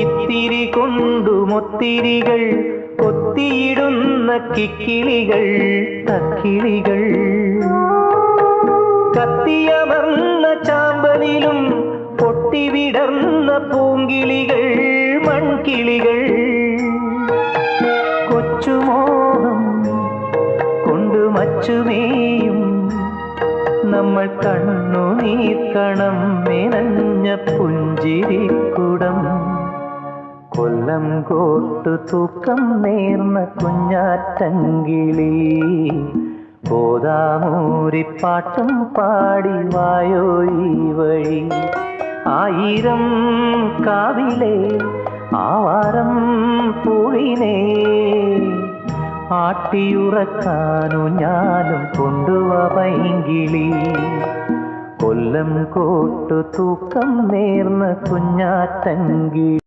ഇത്തിരി കൊണ്ടുമൊത്തിരികൾ കൊത്തിയിടുന്ന കിക്കിളികൾ തക്കിളികൾ. കത്തിയമർന്ന ചാമ്പലിലും പൊട്ടിവിടർന്ന പൂങ്കിളികൾ മൺകിളികൾ. കൊച്ചുമോഹം കൊണ്ടു മച്ചുമേയും നമ്മൾ കണ്ണുനീർക്കണം മെനഞ്ഞ പുഞ്ചിരിക്കുടം. കൊല്ലം കോട്ടു തൂക്കം നേർന്ന കുഞ്ഞാറ്റങ്കിളി. ഗോദാമൂരിപ്പാട്ടും പാടി വായോ ഈ വഴി. ആയിരം കാവിലെ ആവാരം പൂവിനെ ആട്ടിയുറക്കാനു ഞാനും കൊണ്ടുവ പൈങ്കിളി. കൊല്ലം കോട്ടു തൂക്കം നേർന്ന കുഞ്ഞാറ്റങ്കിളി.